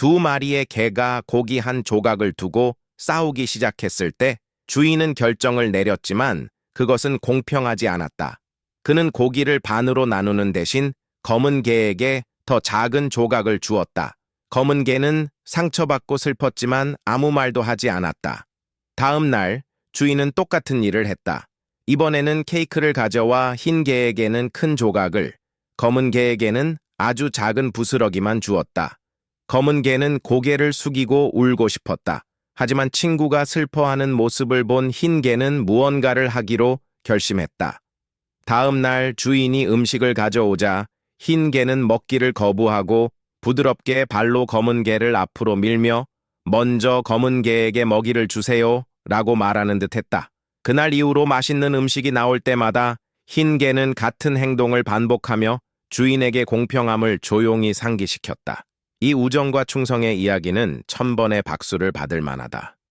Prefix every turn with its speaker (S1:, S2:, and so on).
S1: 두 마리의 개가 고기 한 조각을 두고 싸우기 시작했을 때 주인은 결정을 내렸지만 그것은 공평하지 않았다. 그는 고기를 반으로 나누는 대신 검은 개에게 더 작은 조각을 주었다. 검은 개는 상처받고 슬펐지만 아무 말도 하지 않았다. 다음 날 주인은 똑같은 일을 했다. 이번에는 케이크를 가져와 흰 개에게는 큰 조각을, 검은 개에게는 아주 작은 부스러기만 주었다. 검은 개는 고개를 숙이고 울고 싶었다. 하지만 친구가 슬퍼하는 모습을 본 흰 개는 무언가를 하기로 결심했다. 다음 날 주인이 음식을 가져오자 흰 개는 먹기를 거부하고 부드럽게 발로 검은 개를 앞으로 밀며 먼저 검은 개에게 먹이를 주세요 라고 말하는 듯 했다. 그날 이후로 맛있는 음식이 나올 때마다 흰 개는 같은 행동을 반복하며 주인에게 공평함을 조용히 상기시켰다. 이 우정과 충성의 이야기는 천 번의 박수를 받을 만하다.